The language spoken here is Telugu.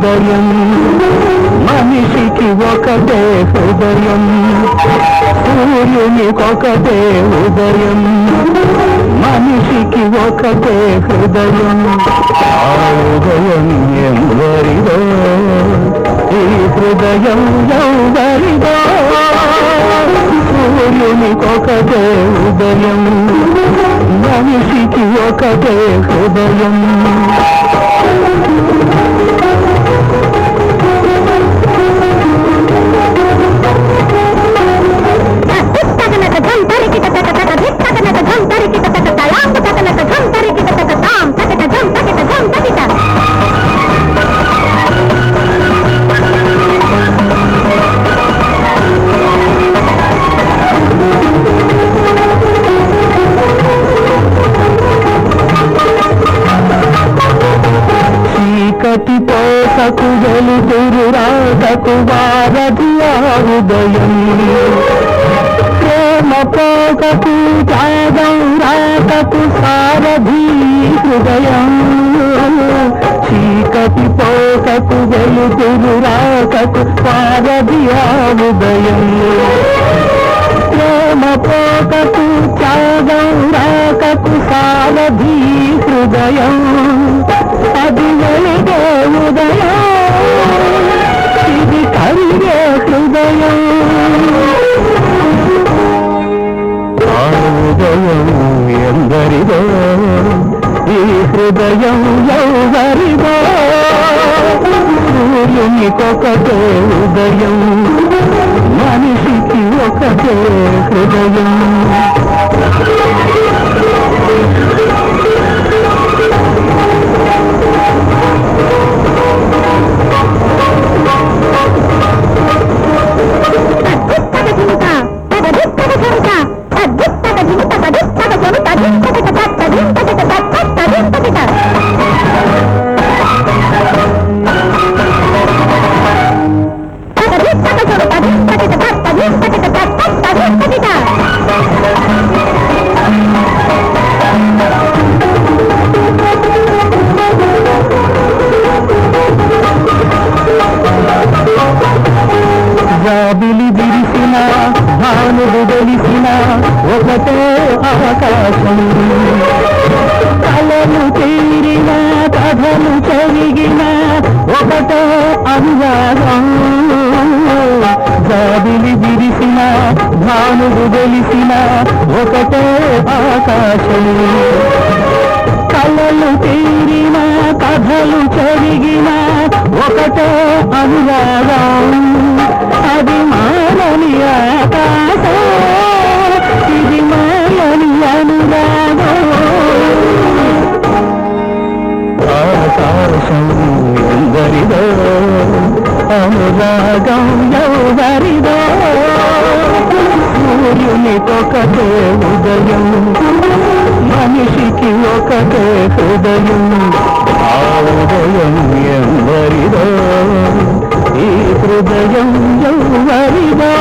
హృదయం. మనిషికి ఒకటే హృదయం. సూర్యునికొకటే ఉదయం మనిషికి ఒకటే హృదయం. ఆ ఉదయం ఎవరిదో ఈ హృదయం ఎవరిదో. సూర్యునికొకటే ఉదయం మనిషికి ఒకటే హృదయం. పోసకు వెలుగురు రాటకు వారధి ఆ హృదయం ప్రేమ పోకకు త్యాగం రాటకు సారధి హృదయం. చీకటి పోకకు వెలుగురు రాటకు వారధి ఆ హృదయం ప్రేమ పోకకు త్యాగం రాకకు సారధి హృదయం. అది ఎందరిదో ఈ హృదయం ఎవరిదో. సూర్యునికొకటే ఉదయం మనిషికి ఒకటే హృదయం. భానుడు వెలిసిన ఒకటే అవకాశం. కలలు తీరిన కథలు చెరిగిన ఒకటే అనురాగం. జాబిలి విరిసిన భానుడు వెలిసిన ఒకటే ఆకాశం కలలు తీరిన కథలు చెరిగిన ఒకటే అనురాగం. అది మా అనురాగం ఎవరిదో సూర్యునికొకటే ఉదయం. మనిషికి ఒకటే హృదయం. ఆ ఉదయం ఎవరిదో ఈ హృదయం ఎవరిదో.